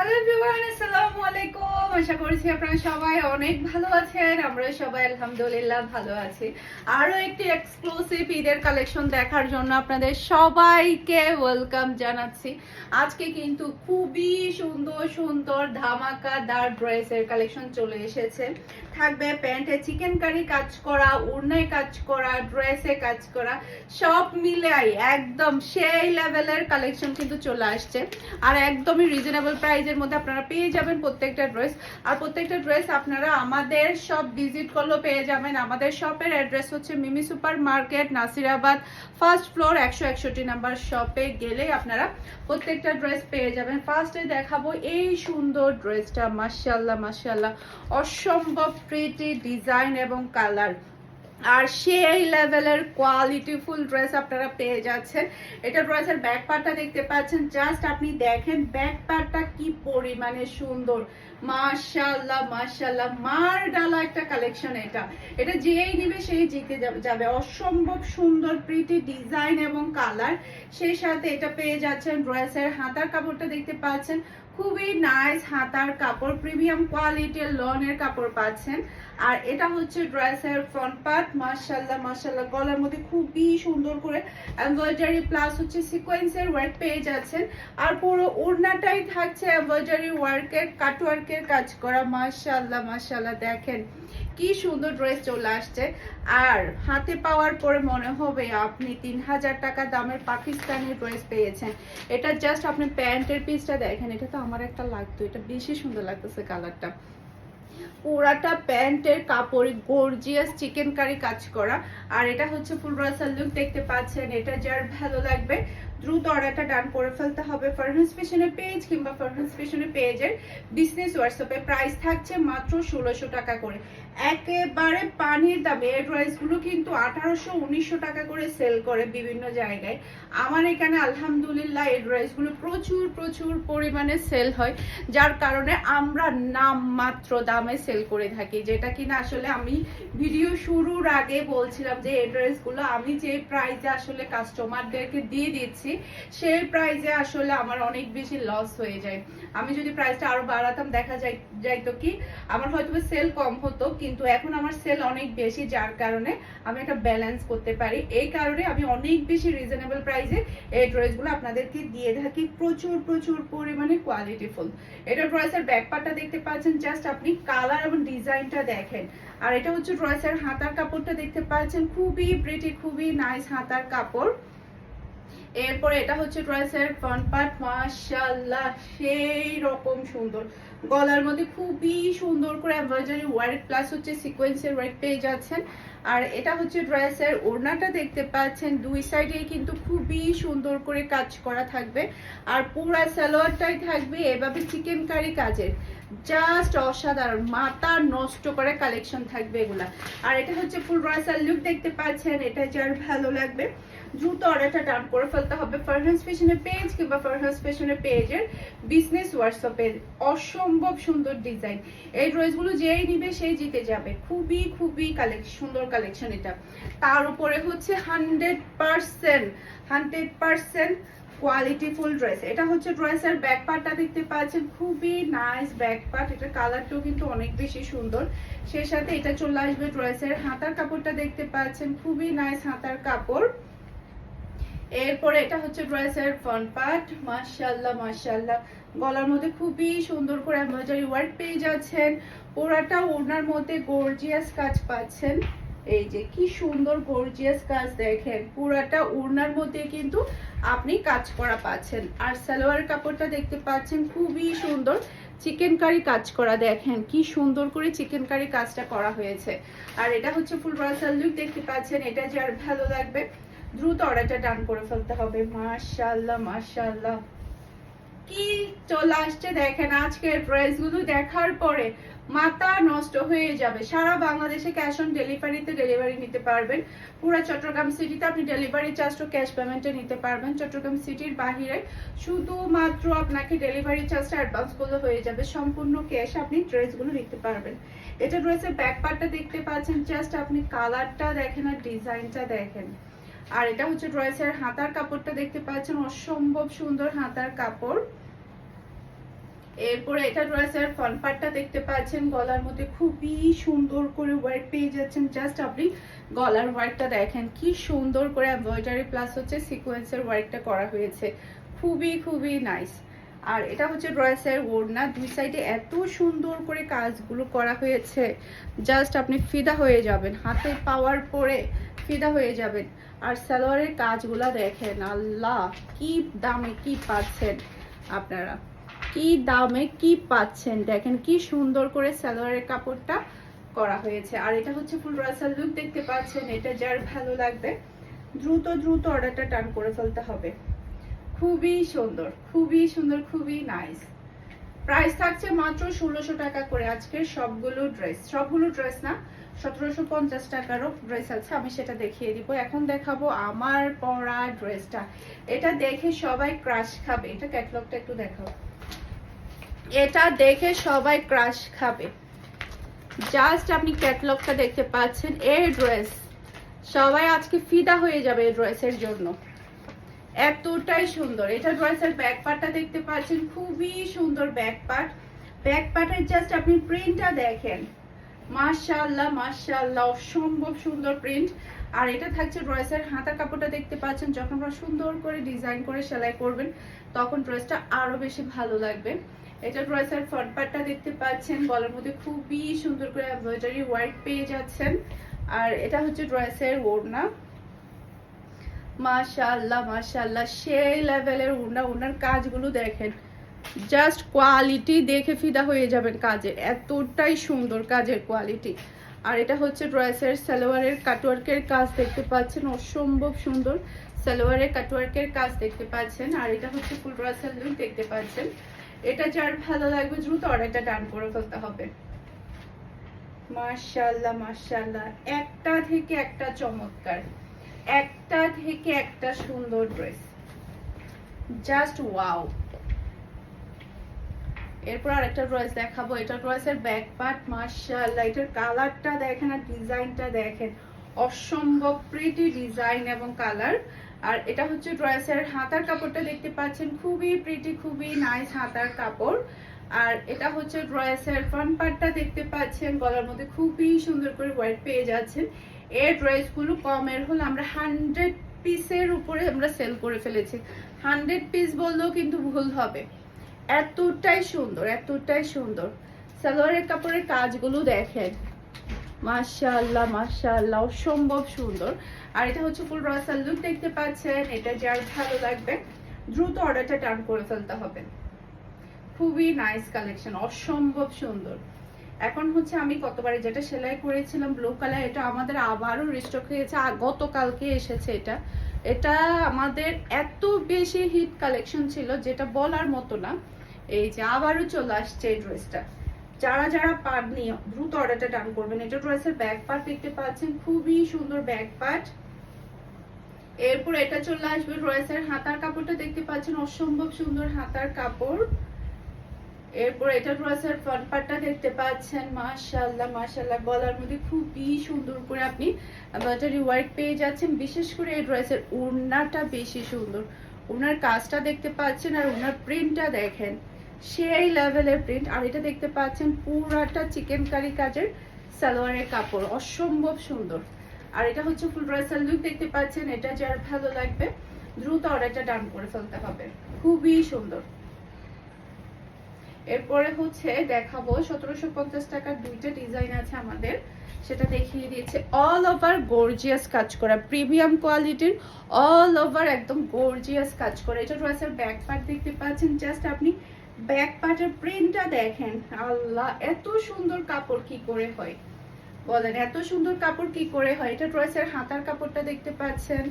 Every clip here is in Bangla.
হ্যালো এভরিওয়ান আসসালামু আলাইকুম আশা করছি আপনারা সবাই অনেক ভালো আছেন। আমরা সবাই আলহামদুলিল্লাহ ভালো আছি। আরও একটি এক্সক্লুসিভ ঈদের কালেকশন দেখার জন্য আপনাদের সবাইকে ওয়েলকাম জানাচ্ছি। আজকে কিন্তু খুবই সুন্দর সুন্দর ধামাকাদার ড্রেসের কালেকশন চলে এসেছে। থাকবে প্যান্টে চিকেন কারি কাজ করা, উড়নায় কাজ করা ড্রেসে কাজ করা, সব মিলাই একদম সেই লেভেলের কালেকশন কিন্তু চলে আসছে। আর একদমই রিজনেবল প্রাইজের মধ্যে আপনারা পেয়ে যাবেন প্রত্যেকটা ড্রেস আর প্রত্যেকটা ড্রেস আপনারা আমাদের সব ভিজিট করলেও পেয়ে যাবেন। আমাদের শপের অ্যাড্রেস হচ্ছে Mimi super market Nasirabad first floor একশো একষট্টি নাম্বার শপে গেলে আপনারা প্রত্যেকটা ড্রেস পেয়ে যাবেন। ফার্স্টে দেখাবো এই সুন্দর ড্রেসটা মার্শাল্লাহ মার্শাল্লাহ অসম্ভব প্রিটি ডিজাইন এবং কালার আর সেই লেভেলের কোয়ালিটিফুল ড্রেস আপনারা পেয়ে যাচ্ছেন। এটা ড্রেসের ব্যাক পার্টটা দেখতে পাচ্ছেন। জাস্ট আপনি দেখেন ব্যাক পার্টটা কি পরিমাণে সুন্দর। মাশাল্লাহ মাশাল্লাহ মার ডালা একটা কালেকশন এটা। এটা যেই নিবে সেই জিতে যাবে- যাবে। অসম্ভব সুন্দর প্রিটি ডিজাইন এবং কালার সেই সাথে এটা পেয়ে যাচ্ছেন ড্রেসের হাতার কাপড়টা দেখতে পাচ্ছেন। খুবই নাইস হাতার কাপড় প্রিমিয়াম কোয়ালিটির লনের কাপড় পাচ্ছেন। আর এটা হচ্ছে ড্রেসের ফ্রন্ট পার্ট মার্শাল্লাহ মার্শাল্লাহ গলার মধ্যে খুবই সুন্দর করে এমব্রয়ডারি প্লাস হচ্ছে সিকোয়েন্সের ওয়ার্ক পেয়ে যাচ্ছেন। আর পুরো ওড়নাটাই থাকছে এমব্রয়ডারি ওয়ার্কের কাটওয়ার্কের কাজ করা মার্শাল্লাহ মার্শাল্লাহ দেখেন। কি সুন্দর ড্রেস চলে আসছে। আর হাতে পাওয়ার পরে মনে হবে আপনি তিন হাজার টাকা দামের পাকিস্তানি ড্রেস পেয়েছেন। এটা জাস্ট আপনি প্যান্টের পিসটা দেখেন, এটা তো আমার একটা লাগতো, এটা বেশি সুন্দর লাগতেছে কালারটা পুরাটা প্যান্টের কাপড় গর্জিয়াস চিকেন কারি কাজ করা। আর এটা হচ্ছে ফুল রাসাল লুক দেখতে পাচ্ছেন, এটা যার ভালো লাগবে, দ্রুত অর্ডারটা ডান করে ফেলতে হবে ফারহান্স ফ্যাশনের পেজ কিংবা ফারহান্স ফ্যাশনের পেজের বিজনেস হোয়াটসঅ্যাপে প্রাইস থাকছে মাত্র ষোলোশো টাকা করে। একেবারে পানির দামে এই ড্রেসগুলো কিন্তু আঠারোশো, উনিশশো টাকা করে সেল করে বিভিন্ন জায়গায়। আমার এখানে আলহামদুলিল্লাহ এই ড্রেসগুলো প্রচুর প্রচুর পরিমাণে সেল হয়, যার কারণে আমরা নামমাত্র দামে সেল করে থাকি, যেটা কিনা আসলে আমি ভিডিও শুরুর আগে বলছিলাম যে এই ড্রেসগুলো আমি যে প্রাইসে আসলে কাস্টমারদেরকে দিয়ে দিচ্ছি, সেই প্রাইসে আসলে আমার অনেক বেশি লস হয়ে যায়। আমি যদি প্রাইসটা আরও বাড়াতাম, দেখা যাই, যাইতো কি, আমার হয়তো সেল কম হতো কিন্তু এখন আমার সেল অনেক বেশি, যার কারণে আমি একটা ব্যালেন্স করতে পারি। এই কারণে আমি অনেক বেশি রিজনেবল প্রাইসে এই ড্রেসগুলো আপনাদেরকে দিয়ে থাকি। প্রচুর প্রচুর পরিমাণে কোয়ালিটিফুল এটা ড্রেসের ব্যাক পার্টটা দেখতে পাচ্ছেন জাস্ট আপনি কালার এবং ডিজাইনটা দেখেন। আর এটা হচ্ছে ড্রেসের হাতার কাপড়টা দেখতে পাচ্ছেন, খুবই প্রিটি খুবই নাইস হাতার কাপড়। এরপরে এটা হচ্ছে ড্রেসের ফ্রন্ট পার্ট মাশাআল্লাহ সেই রকম সুন্দর। গলার মধ্যে খুবই সুন্দর করে এমব্রয়ডারি ওয়ার্ক প্লাস হচ্ছে সিকোয়েন্সের ওয়ার্ক পেয়ে যাচ্ছেন। আর এটা হচ্ছে ড্রেসের ওড়নাটা দেখতে পাচ্ছেন, দুই সাইডে কিন্তু খুবই সুন্দর করে কাজ করা থাকবে। আর পুরা সালোয়ারটাই থাকবে এভাবে চিকেন কারি কাজের। জাস্ট অসাধারণ, মাথা নষ্ট করে কালেকশন থাকবে এগুলা। আর এটা হচ্ছে ফুল ড্রেসের লুক দেখতে পাচ্ছেন, এটা যার ভালো লাগবে। দ্রুত অর্ডারটা ডান করে ফেলতে হবে ফারহান্স ফ্যাশনের পেজ কিংবা ফারহান্স ফ্যাশনের পেজের বিজনেস হোয়াটসঅ্যাপে অসম্ভব সুন্দর ডিজাইন এই ড্রেসগুলো যেই নিবে সেই জিতে যাবে। খুবই খুবই কালেকশন সুন্দর কালেকশন এটা। তার উপরে হচ্ছে hundred percent hundred percent quality full dress এটা হচ্ছে ড্রেসের ব্যাক পার্টটা দেখতে পাচ্ছেন। খুবই নাইস ব্যাক পার্ট এটা কালারটাও কিন্তু অনেক বেশি সুন্দর। সেই সাথে এটা চলে আসবে ড্রেসের হাতার কাপড়টা দেখতে পাচ্ছেন। খুবই নাইস হাতার কাপড়। এরপরে এটা হচ্ছে ড্রেসের ফ্রন্ট পার্ট মাশাআল্লাহ মাশাআল্লাহ। গলার মধ্যে খুবই সুন্দর করে এমব্রয়ডারি ওয়ার্ক পেয়ে যাচ্ছেন। পুরাটা ওড়নার মধ্যে গর্জিয়াস কাজ পাচ্ছেন। এই যে কি সুন্দর গর্জিয়াস কাজ দেখেন। পুরাটা ওড়নার মধ্যে কিন্তু আপনি কাজ করা পাচ্ছেন। আর সালোয়ার কাপড়টা দেখতে পাচ্ছেন, খুবই সুন্দর। চিকেন কারি কাজ করা দেখেন, কি সুন্দর করে চিকেন কারি কাজটা করা হয়েছে। আর এটা হচ্ছে ফুল ব্রাসাল লুক দেখতে পাচ্ছেন। এটা যার ভালো লাগবে। দ্রুত অর্ডারটা ডান করে ফেলতে হবে। মাশাআল্লাহ মাশাআল্লাহ। কি চলে আসছে দেখেন আজকের ড্রেসগুলো দেখার পরে মাথা নষ্ট হয়ে যাবে। সারা বাংলাদেশে ক্যাশ অন ডেলিভারিতে ডেলিভারি নিতে পারবেন। পুরো চট্টগ্রাম সিটিতে আপনি ডেলিভারি চার্জটা ক্যাশ পেমেন্টে নিতে পারবেন। চট্টগ্রাম সিটির বাহিরে শুধুমাত্র আপনাকে ডেলিভারি চার্জটা অ্যাডভান্স করলে হয়ে যাবে। সম্পূর্ণ ক্যাশ আপনি ড্রেসগুলো নিতে পারবেন। এটা ড্রেসের ব্যাক দেখতে পাচ্ছেন। জাস্ট আপনি কালারটা দেখেন আর ডিজাইনটা দেখেন। আর এটা হচ্ছে ড্রেসের হাতার কাপড়টা দেখতে পাচ্ছেন, অসম্ভব সুন্দর হাতার কাপড়। এরপরে এটা ড্রেসের ফ্রন্ট পার্টটা দেখতে পাচ্ছেন, গলার মধ্যে খুবই সুন্দর করে ওয়ার্ক পেয়ে যাচ্ছেন। জাস্ট আপনি গলার ওয়ার্কটা দেখেন, কি সুন্দর করে এমব্রয়ডারি প্লাস হচ্ছে সিকোয়েন্সের ওয়ার্কটা করা হয়েছে। খুবই খুবই নাইস আর এটা হচ্ছে ড্রেসের ওড়না, দুই সাইডে এত সুন্দর করে কাজগুলো করা হয়েছে। জাস্ট আপনি ফিদা হয়ে যাবেন, হাতে পাওয়ার পরে ফিদা হয়ে যাবেন। আর সালোয়ারের কাজগুলা দেখেন, আল্লাহ, কি দামে কি পাচ্ছেন আপনারা? কি দামে কি পাচ্ছেন? দেখেন কি সুন্দর করে সালোয়ারের কাপড়টা করা হয়েছে। আর এটা হচ্ছে ফুল রাসাল লুক, দেখতে পাচ্ছেন, এটা যার ভালো লাগবে, দ্রুত দ্রুত অর্ডারটা টান করে ফেলতে হবে। খুবই সুন্দর খুবই সুন্দর, খুবই নাইস প্রাইস থাকছে মাত্র ষোলোশো টাকা করে আজকের সবগুলো ড্রেস সবগুলো ড্রেস না সতেরোশো পঞ্চাশ টাকারও ড্রেস আছে, আমি সেটা দেখিয়ে দিব। এখন দেখাবো আমার পরা ড্রেসটা এটা দেখে সবাই ক্রাশ খাবে। এটা ক্যাটলগটা একটু দেখাও। এটা দেখে সবাই ক্রাশ খাবে। জাস্ট আপনি ক্যাটলগটা দেখতে পাচ্ছেন, এই ড্রেস সবাই আজকে ফিদা হয়ে যাবে এই ড্রেসের জন্য। এতটাই সুন্দর। এটা ড্রেসের ব্যাক পার্টটা দেখতে পাচ্ছেন, খুবই সুন্দর ব্যাক পার্ট ব্যাক পার্টের জাস্ট আপনি প্রিন্টটা দেখেন। মাশাআল্লাহ মাশাআল্লাহ, অসম্ভব সুন্দর প্রিন্ট আর এটা থাকছে ড্রেসের হাতা কাপড়টা দেখতে পাচ্ছেন, যখন আপনারা সুন্দর করে ডিজাইন করে সেলাই করবেন, তখন ড্রেসটা আরও বেশি ভালো লাগবে। এটা ড্রেসের ফ্রন্ট পার্টটা দেখতে পাচ্ছেন, গলার মধ্যে খুবই সুন্দর করে এমব্রয়ডারি ওয়ার্ক পেয়ে যাচ্ছেন। আর এটা হচ্ছে ড্রেসের ওড়না। মাশাআল্লাহ মাশাআল্লাহ, সেই লেভেলের ওড়না, ওড়নার কাজগুলো দেখেন। জাস্ট কোয়ালিটি দেখে ফিদা হয়ে যাবেন কাজের। এতটাই সুন্দর কাজের কোয়ালিটি আর এটা হচ্ছে ড্রেসের সালোয়ারের কাটওয়ার্কের কাজ দেখতে পাচ্ছেন, অসম্ভব সুন্দর সালোয়ারের কাটওয়ার্কের কাজ দেখতে পাচ্ছেন। আর এটা হচ্ছে ফুল ড্রেসের লুক দেখতে পাচ্ছেন। এটা যার ভালো লাগবে দ্রুত অর্ডারটা ডান করে ফেলতে হবে। মাশাআল্লাহ মাশাআল্লাহ। একটা থেকে একটা চমৎকার। একটা থেকে একটা সুন্দর ড্রেস জাস্ট ওয়াও এরপর আরেকটা ড্রেস দেখাবো। এটা ড্রেসের ব্যাক পার্ট মাশাআল্লাহ, এটার কালারটা দেখেন আর ডিজাইনটা দেখেন। অসম্ভব প্রিটি ডিজাইন এবং কালার আর এটা হচ্ছে ড্রেসের হাতার কাপড়টা দেখতে পাচ্ছেন, খুবই প্রিটি খুবই নাইস হাতার কাপড়। আর এটা হচ্ছে ড্রেসের ফ্রন্ট পার্টটা দেখতে পাচ্ছেন, গলার মধ্যে খুবই সুন্দর করে হোয়াইট পেয়ে যাচ্ছেন। এই ড্রেসগুলো কমের হলে আমরা হান্ড্রেড পিসের উপরে আমরা সেল করে ফেলেছি। হান্ড্রেড পিস বললেও কিন্তু ভুল হবে। এতটাই সুন্দর এতটাই সুন্দর। সালোয়ারের কাপড়ের কাজগুলো দেখেন। মাশাআল্লাহ মাশাআল্লাহ, অসম্ভব সুন্দর। আর এটা হচ্ছে ফুল রসাল লুক দেখতে পাচ্ছেন। এটা যার ভালো লাগবে, দ্রুত অর্ডারটা টার্ন করে ফেলতে হবে। খুবই নাইস কালেকশন, অসম্ভব সুন্দর। এখন হচ্ছে আমি কতবারে যেটা সেলাই করেছিলাম, ব্লু কালার, এটা আমাদের আবারও রিস্টক হয়েছে। গতকালকে এসেছে এটা। এটা আমাদের এত বেশি হিট কালেকশন ছিল, যেটা বলার মতো না। এই যে আবারও চলে আসছে এই ড্রেসটা যারা যারা পাননি দ্রুত অর্ডারটা ডান করবেন এটা ড্রেসের ব্যাক পার্ট দেখতে পাচ্ছেন, খুবই সুন্দর ব্যাক পার্ট এরপর এটা চলে আসবে ড্রেসের হাতার কাপড়টা দেখতে পাচ্ছেন, অসম্ভব সুন্দর হাতার কাপড়। এরপর এটা ড্রেসের ফ্রন্ট পার্টটা দেখতে পাচ্ছেন, মাশাআল্লাহ মাশাআল্লাহ, গলার মধ্যে খুবই সুন্দর করে আপনি এমব্রয়ডারি ওয়ার্ক পেয়ে যাচ্ছেন। বিশেষ করে এই ড্রেসের ওড়নাটা বেশি সুন্দর। ওনার কাজটা দেখতে পাচ্ছেন আর ওনার প্রিন্টটা দেখেন। সেই লেভেলের প্রিন্ট আর এটা দেখতে পাচ্ছেন পুরাটা চিকেন কারি কাজের সালোয়ারের কাপড়, অসম্ভব সুন্দর। আর এটা হচ্ছে ফুল ড্রেসের লুক দেখতে পাচ্ছেন, এটা যার ভালো লাগবে, দ্রুত অর্ডারটা ডান করে ফেলতে হবে। খুবই সুন্দর। এরপরে হচ্ছে দেখাবো, সতেরোশো পঞ্চাশ টাকার দুইটা ডিজাইন আছে আমাদের। সেটা দেখিয়ে দিয়েছে অল ওভার গর্জিয়াস কাজ করা প্রিমিয়াম কোয়ালিটির অল ওভার একদম গর্জিয়াস কাজ করা। এটা ড্রেসের ব্যাক পার্ট দেখতে পাচ্ছেন জাস্ট আপনি ব্যাক পার্টের প্রিন্টটা দেখেন, আল্লাহ, এত সুন্দর কাপড় কি করে হয়। বলেন, এত সুন্দর কাপড় কি করে হয়? এটা ড্রেসের হাতার কাপড়টা দেখতে পাচ্ছেন?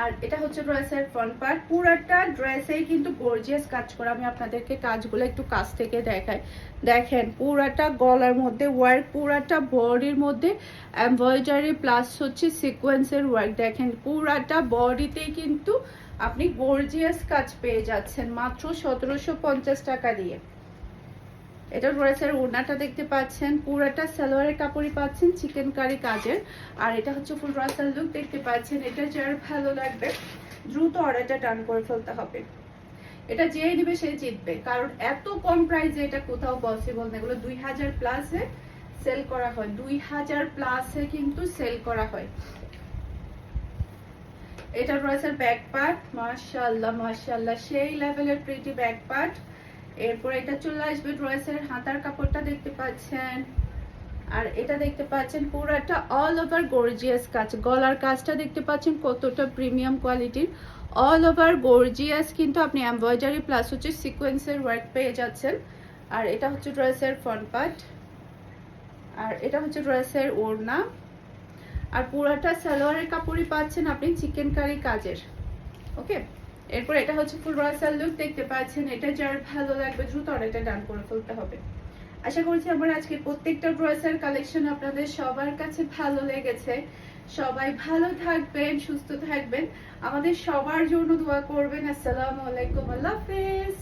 আর এটা হচ্ছে ড্রেসের ফ্রন্ট পার্ট পুরাটা ড্রেসেই কিন্তু গর্জিয়াস কাজ করা। আমি আপনাদেরকে কাজগুলো একটু কাছ থেকে দেখাই। দেখেন, পুরাটা গলার মধ্যে ওয়ার্ক পুরাটা বডির মধ্যে এমব্রয়ডারি প্লাস হচ্ছে সিকোয়েন্সের ওয়ার্ক দেখেন, পুরাটা বডিতেই কিন্তু আপনি গর্জিয়াস কাজ পেয়ে যাচ্ছেন। মাত্র সতেরোশো পঞ্চাশ টাকা দিয়ে। এটা ড্রেসের ওড়নাটা দেখতে পাচ্ছেন। পুরাটা সালোয়ারের কাপড়ই পাচ্ছেন চিকেন কারি কাজের। আর এটা হচ্ছে ফুল রাসাল লুক দেখতে পাচ্ছেন। এটা যার ভালো লাগবে, দ্রুত অর্ডারটা টান করে ফেলতে হবে। এটা যে নেবে সে জিতবে। কারণ এত কম প্রাইসে এটা কোথাও পসিবল না। এগুলো দুই হাজার প্লাসে সেল করা হয়। দুই হাজার প্লাসে কিন্তু সেল করা হয়। এটা রয়েছে ব্যাক পার্ট মাশাআল্লাহ মাশাআল্লাহ। সেই লেভেলের প্রিটি ব্যাক পার্ট এরপর এটা চলে আসবে ড্রেসের হাতার কাপড়টা দেখতে পাচ্ছেন। আর এটা দেখতে পাচ্ছেন পুরোটা অল ওভার গর্জিয়াস কাজ। গলার কাজটা দেখতে পাচ্ছেন কতটা প্রিমিয়াম কোয়ালিটির অল ওভার গর্জিয়াস কিন্তু আপনি এমব্রয়ডারি প্লাস হচ্ছে সিকোয়েন্সের ওয়ার্ক পেয়ে যাচ্ছেন। আর এটা হচ্ছে ড্রেসের ফ্রন্ট পার্ট আর এটা হচ্ছে ড্রেসের ওড়না। আর পুরাটা সালোয়ারের কাপড়ই পাচ্ছেন আপনি চিকেন কারি কাজের। ওকে এরপর এটা হচ্ছে ফুল রসাল লুক দেখতে পাচ্ছেন, এটা যার ভালো লাগবে দ্রুত এটা ডান করে ফেলতে হবে। আশা করছি আমার আজকে প্রত্যেকটা ড্রেসের কালেকশন আপনাদের সবার কাছে ভালো লেগেছে। সবাই ভালো থাকবেন, সুস্থ থাকবেন। আমাদের সবার জন্য দোয়া করবেন। আসসালামু আলাইকুম, আল্লাহ হাফেজ।